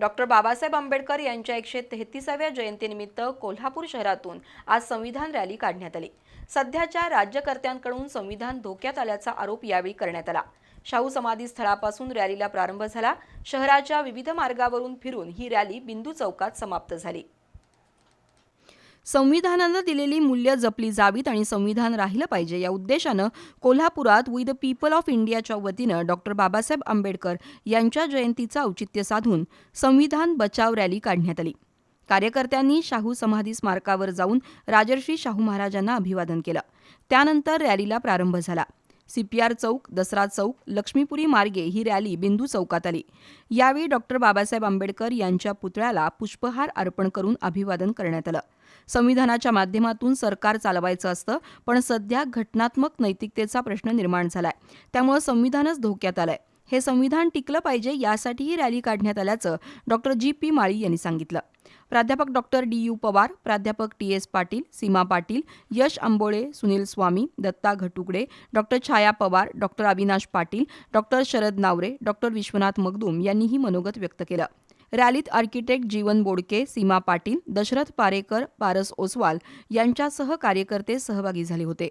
Doctor Babasaheb Ambedkar यांच्या एकशे तेहतीसाव्या जयंतीनिमित्त कोल्हापूर शहरातून आज संविधान रॅली काढण्यात आली. सध्याच्या राज्यकर्त्यांकडून संविधान धोक्यात आल्याचा आरोप यावेळी करण्यात आला. शाहू समाधी स्थळापासून रॅलीला प्रारंभ झाला. शहराच्या विविध मार्गावरून फिरून ही रॅली बिंदू चौकात समाप्त झाली. संविधानानं दिलेली मूल्य जपली जावीत आणि संविधान राहिलं पाहिजे. या उद्देशानं कोल्हापुरात वी द पीपल ऑफ इंडियाच्या वतीनं डॉक्टर बाबासाहेब आंबेडकर यांच्या जयंतीचं औचित्य साधून संविधान बचाव रॅली काढण्यात आली. कार्यकर्त्यांनी शाहू समाधी स्मारकावर जाऊन राजर्षी शाहू महाराजांना अभिवादन केलं. त्यानंतर रॅलीला प्रारंभ झाला. सीपीआर चौक दसरा चौक लक्ष्मीपुरी मार्गे ही रॅली बिंदू चौकात आली. यावेळी डॉक्टर बाबासाहेब आंबेडकर यांच्या पुतळ्याला पुष्पहार अर्पण करून अभिवादन करण्यात आलं. संविधानाच्या माध्यमातून सरकार चालवायचं असतं पण सध्या घटनात्मक नैतिकतेचा प्रश्न निर्माण झालाय. त्यामुळे संविधानच धोक्यात आलंय. हे संविधान टिकलं पाहिजे यासाठी ही रॅली काढण्यात आल्याचं डॉक्टर जी पी माळी यांनी सांगितलं. प्राध्यापक डॉक्टर डी यू पवार प्राध्यापक T S Patil Seema Patil Yash Ambole Sunil Swami Datta Ghatukade doctor Chhaya Pawar doctor Avinash Patil doctor Sharad Navare doctor Vishwanath Magdum यांनीही मनोगत व्यक्त केलं. रॅलीत आर्किटेक्ट जीवन बोडके सीमा पाटील दशरथ पारेकर पारस ओसवाल यांच्यासह कार्यकर्ते सहभागी झाले होते.